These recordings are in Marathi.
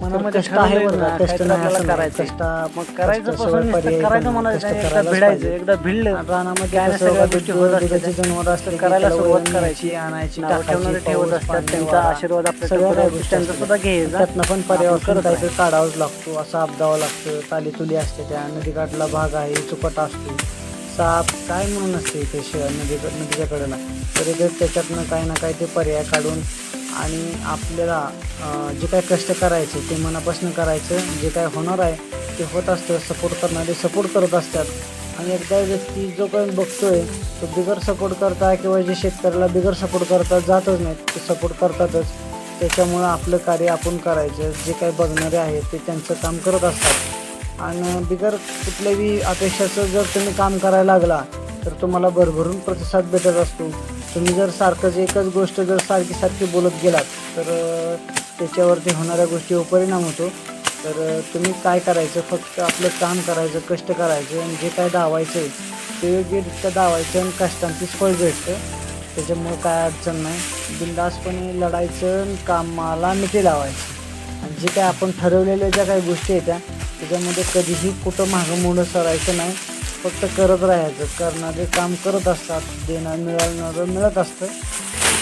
मनामध्ये कष्ट आहे ठरवलंय बरं ना, का, कष्ट काहीतरी नाही आपल्याला असं नाही. करायचं कष्ट- मग करायचं कष्टाशिवायपासून नुसतं पर्याय करायचं पण मला कष्ट एकदा करायलाच भिडायचं पाहिजे. एकदा भिडलं रानामध्ये काय नाही कसं सगळ्या दूध- गोष्टी होत असतात दुधाची त्या. जनावरं असतात, करायला त्याला सुरुवात वळण करायची आणायची नावं टाकायची, ठेवणारे ठेवत पाऊस, असतात पाणी, त्यांचा वारा. आशीर्वाद आपल्या सगळ्या गोष्टी त्यांचा असतात. सुद्धा घ्यायचा त्यातनं पण करत काहीतरी काढावाच लागतो असं अपदावं लागतं ताली तुली असते त्या नदीकाठला भाग आहे चुकट असतो साप काय म्हणून असते ते श नदी नदीच्या कडेला तरी ते त्याच्यातनं काही ना काही ते पर्याय काढून आणि आपल्याला जे काय कष्ट करायचे ते मनापासून करायचं. जे काय होणार आहे ते होत असतं. सपोर्ट करणारे सपोर्ट करत असतात. आणि एकदा व्यक्ती जो काही बघतोय तो बिगर सपोर्ट करता किंवा जे शेतकऱ्याला बिगर सपोर्ट करता जातच नाहीत ते सपोर्ट करतातच. त्याच्यामुळं आपलं कार्य आपण करायचं. जे काही बघणारे आहेत ते त्यांचं काम करत असतात. आणि बिगर कुठल्याही अपेक्षाचं जर तुम्ही काम करायला लागला तर तुम्हाला भरभरून प्रतिसाद भेटत असतो. तुम्ही जर सारखंच एकच गोष्ट जर सारखी सारखी बोलत गेलात तर त्याच्यावरती होणाऱ्या गोष्टीवर परिणाम होतो. तर तुम्ही काय करायचं? फक्त आपलं काम करायचं कष्ट करायचं आणि जे काय दावायचं आहे ते योग्यरित्या दावायचं आणि कष्टांचीच फळ भेटतं. त्याच्यामुळं काय अडचण नाही. बिंदासपणे लढायचं आणि कामाला मिठी लावायचं. आणि जे काय आपण ठरवलेल्या ज्या काही गोष्टी आहेत त्या त्याच्यामध्ये कधीही कुठं मागं मोडं सरायचं नाही. फक्त करत राहायचं. करणारे काम करत असतात. देणार मिळवणारं मिळत असतं.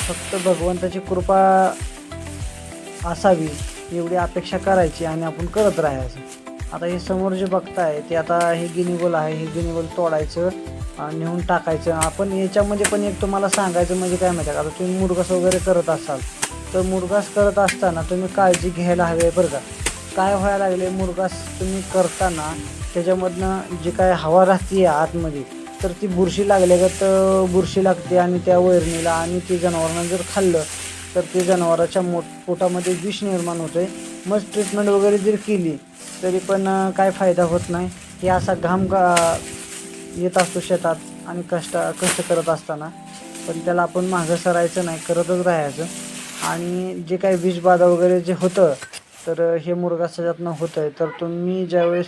फक्त भगवंताची कृपा असावी एवढी अपेक्षा करायची आणि आपण करत राहायचं. आता हे समोर जे बघताय ते आता हे गिनीगोल आहे. हे गिनीगोल तोडायचं नेऊन टाकायचं. आपण याच्यामध्ये पण एक तुम्हाला सांगायचं म्हणजे काय माहिती आहे का? आता तुम्ही मुरगास वगैरे करत असाल तर मुरगास करत असताना तुम्ही काळजी घ्यायला हवी आहे बरं का? काय व्हायला लागले मुरगास तुम्ही करताना त्याच्यामधनं जी काय हवा राहते आतमध्ये तर ती बुरशी लागल्यागत बुरशी लागते आणि त्या वैरणीला आणि ते जनावरांना जर खाल्लं तर ते जनावराच्या मोठ पोटामध्ये विष निर्माण होते मग ट्रीटमेंट वगैरे जर केली तरी पण काय फायदा होत नाही. हे असा घाम येत असतो शेतात आणि कष्ट कष्ट करत असताना. पण त्याला आपण मागं सरायचं नाही करतच राहायचं. आणि जे काही विषबाधा वगैरे जे होतं तर हे मुरगासाच्यातनं होतं आहे तर तुम्ही ज्यावेळेस